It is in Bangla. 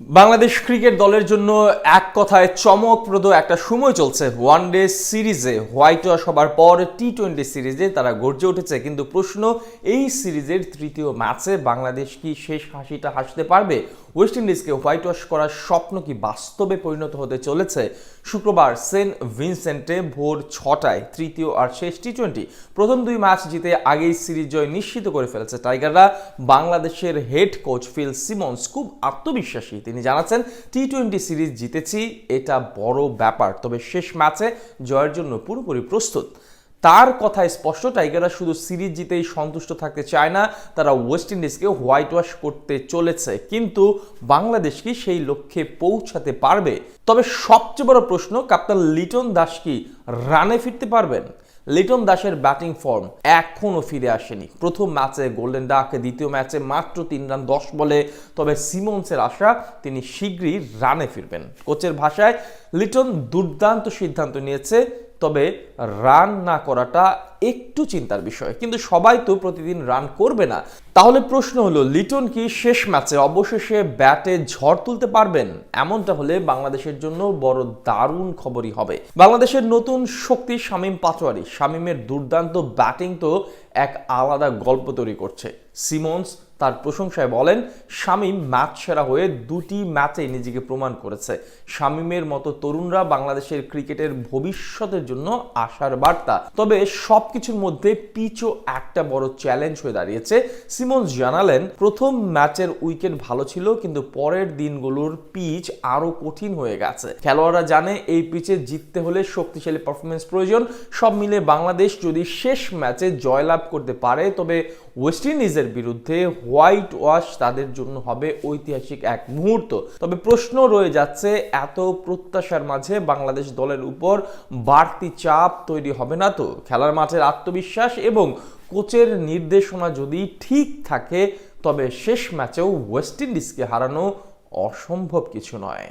বাংলাদেশ ক্রিকেট দলের জন্য এক কথায় চমকপ্রদ একটা সময় চলছে ওয়ান ডে সিরিজে। হোয়াইট ওয়াশ হবার পর টি টোয়েন্টি সিরিজে তারা গর্জে উঠেছে। কিন্তু প্রশ্ন, এই সিরিজের তৃতীয় ম্যাচে বাংলাদেশ কি শেষ হাসিটা হাসতে পারবে? ওয়েস্ট ইন্ডিজকে হোয়াইট ওয়াশ করার স্বপ্ন কি বাস্তবে পরিণত হতে চলেছে? শুক্রবার সেন্ট ভিনসেন্টে ভোর ছটায় তৃতীয় আর শেষ টি টোয়েন্টি প্রথম দুই ম্যাচ জিতে আগেই সিরিজ জয় নিশ্চিত করে ফেলেছে টাইগাররা। বাংলাদেশের হেড কোচ ফিল সিমন্স খুব আত্মবিশ্বাসী। তিনি জানাচ্ছেন টি টোয়েন্টি সিরিজ জিতেছি, এটা বড় ব্যাপার। তবে শেষ ম্যাচে জয়ের জন্য পুরোপুরি প্রস্তুত। তার কথায় স্পষ্ট, টাইগাররা শুধু সিরিজ জিতেই সন্তুষ্ট থাকতে চায় না, তারা ওয়েস্ট ইন্ডিজকে হোয়াইট ওয়াশ করতে চলেছে। কিন্তু বাংলাদেশ কি সেই লক্ষ্যে পৌঁছাতে পারবে? তবে সবচেয়ে বড় প্রশ্ন কাপ্তান লিটন দাস কি রানে ফিরতে পারবেন? লিটন দাসের ব্যাটিং ফর্ম এখনও ফিরে আসেনি। প্রথম ম্যাচে গোল্ডেন ডাক, দ্বিতীয় ম্যাচে মাত্র তিন রান, দশ বলে। তবে সিমন্সের আশা, তিনি শীঘ্রই রানে ফিরবেন। কোচের ভাষায়, লিটন দুর্দান্ত সিদ্ধান্ত নিয়েছে তবে রান না করাটা একটু চিন্তার বিষয়। কিন্তু সবাই তো প্রতিদিন রান করবে না। তাহলে প্রশ্ন হলো, লিটন কি শেষ ম্যাচে অবশেষে ব্যাটে ঝড় তুলতে পারবেন? এমনটা হলে বাংলাদেশের জন্য বড় দারুণ খবরই হবে। বাংলাদেশের নতুন শক্তি শামীম পাটোয়ারি। শামীমের দুর্দান্ত ব্যাটিং তো এক আলাদা গল্প তৈরি করছে। সিমন্স তার প্রশংসায় বলেন, শামীম ম্যাচ সেরা হয়ে দুটি ম্যাচে নিজেকে প্রমাণ করেছে। শামীমের মতো তরুণরা বাংলাদেশের ক্রিকেটের ভবিষ্যতের জন্য আশার বার্তা। তবে সবকিছুর মধ্যে পিচও একটা বড় চ্যালেঞ্জ হয়ে দাঁড়িয়েছে। সিমন্স জানালেন, প্রথম ম্যাচের উইকেট ভালো ছিল, কিন্তু পরের দিনগুলোর পিচ আরও কঠিন হয়ে গেছে। খেলোয়াড়রা জানে, এই পিচে জিততে হলে শক্তিশালী পারফরমেন্স প্রয়োজন। সব মিলে বাংলাদেশ যদি শেষ ম্যাচে জয়লাভ করতে পারে, তবে ওয়েস্ট ইন্ডিজের বিরুদ্ধে হোয়াইট ওয়াশ তাদের জন্য হবে ঐতিহাসিক এক মুহূর্ত। তবে প্রশ্ন রয়ে যাচ্ছে, এত প্রত্যাশার মাঝে বাংলাদেশ দলের উপর বাড়তি চাপ তৈরি হবে না তো? খেলার মাঠের আত্মবিশ্বাস এবং কোচের নির্দেশনা যদি ঠিক থাকে, তবে শেষ ম্যাচেও ওয়েস্ট ইন্ডিজকে হারানো অসম্ভব কিছু নয়।